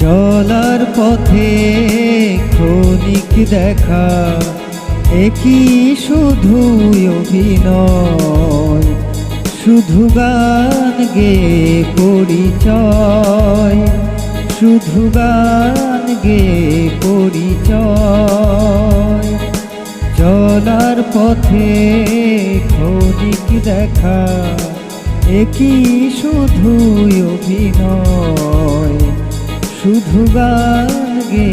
চলার পথে ক্ষণিক দেখা একই শুধু অভিনয়? শুধু গান গে পরিচয়, শুধু গান গে পরিচয়। চলার পথে ক্ষণিক দেখা একই শুধু অভিনয়? শুধু গান গে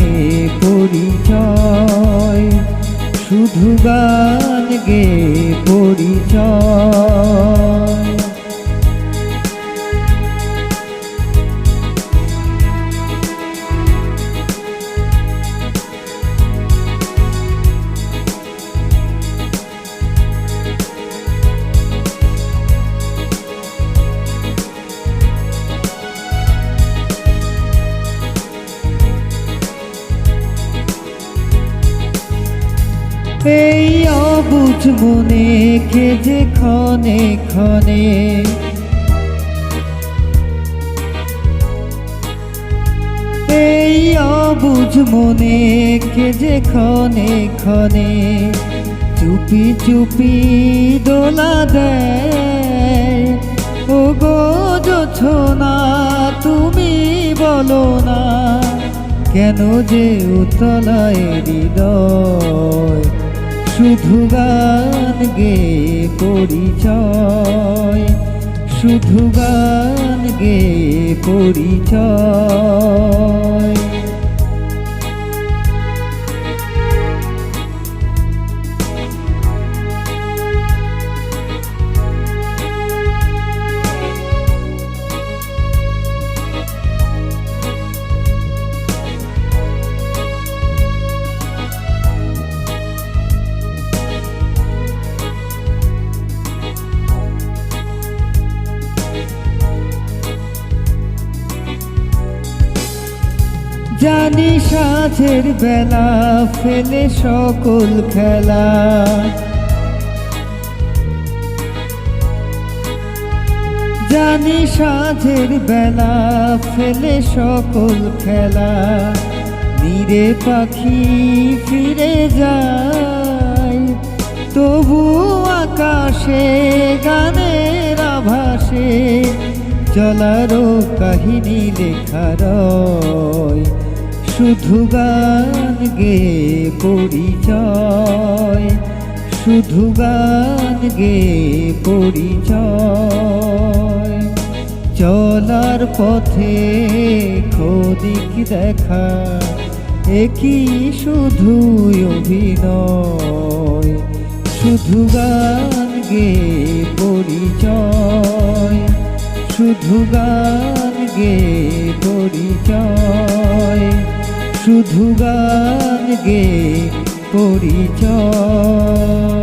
পরিচয় শুধু গান গে পরিচয়। এই অবুঝ মনে কে যে ক্ষণে ক্ষণে। এই অবুঝ মনে কে যে ক্ষণে ক্ষণে, চুপি চুপি দোলা দেয়। ও গো না তুমি বলো না, কেন যে উতলায় হৃদয়? শুধু গান গে পরিচয় শুধু গান গে পরিচয়। জানি সাঁঝের বেলা ফেলে সকল খেলা। জানি সাঁঝের বেলা ফেলে সকল খেলা। নীরে পাখি ফিরে যায়, তবু আকাশে গানের আভাসে চলারও কাহিনী লেখা রয় শুধু গান গে পরিচয়, শুধু গান গে পরিচয়। চলার পথে খদিক দেখা একই শুধু অভিনয়? শুধু গান গে পরিচয়, শুধু গান গে পরিচয়। শুধু গান গে পরিচয়।